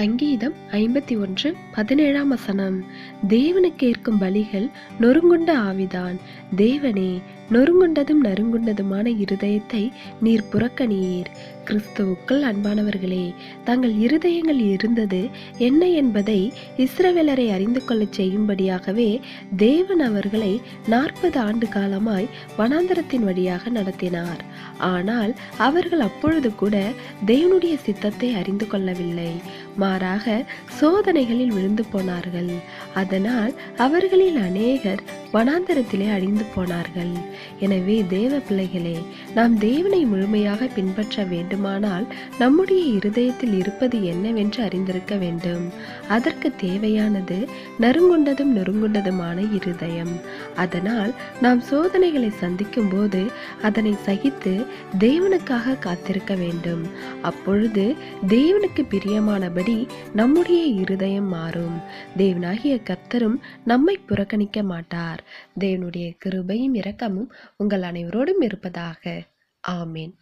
சங்கீதம் ஐம்பத்தி ஒன்று பதினேழாம் வசனம். தேவனுக்கு ஏற்கும் பலிகள் நொறுங்குண்ட ஆவிதான். தேவனே நொறுங்குண்டதும் நறுங்குண்டதுமான இருதயத்தை நீர் புறக்கணியீர். கிறிஸ்துவுக்குள் அன்பானவர்களே தங்கள் இருதயங்கள் இருந்தது என்ன என்பதை இஸ்ரவேலரை அறிந்து கொள்ளச் செய்யும்படியாகவே தேவன் அவர்களை நாற்பது ஆண்டு காலமாய் வனாந்தரத்தின் வழியாக நடத்தினார். ஆனால் அவர்கள் அப்பொழுது கூட தேவனுடைய சித்தத்தை அறிந்து கொள்ளவில்லை. மாறாக சோதனைகளில் விழுந்து போனார்கள். அதனால் அவர்களில் அநேகர் வனாந்தரத்திலே அழிந்து போனார்கள். எனவே தேவ பிள்ளைகளே நாம் தேவனை முழுமையாக பின்பற்ற வேண்டுமானால் நம்முடைய இருதயத்தில் இருப்பது என்னவென்று அறிந்திருக்க வேண்டும். அதற்கு தேவையானது நறுங்குண்டதும் நொறுங்குண்டதுமான இருதயம். அதனால் நாம் சோதனைகளை சந்திக்கும் போது அதனை சகித்து தேவனுக்காக காத்திருக்க வேண்டும். அப்பொழுது தேவனுக்கு பிரியமானபடி நம்முடைய இருதயம் மாறும். தேவனாகிய கர்த்தரும் நம்மை புறக்கணிக்க மாட்டார். தேவனுடைய கிருபையும் இரக்கமும் உங்கள் அனைவரோடும் இருப்பதாக. ஆமேன்.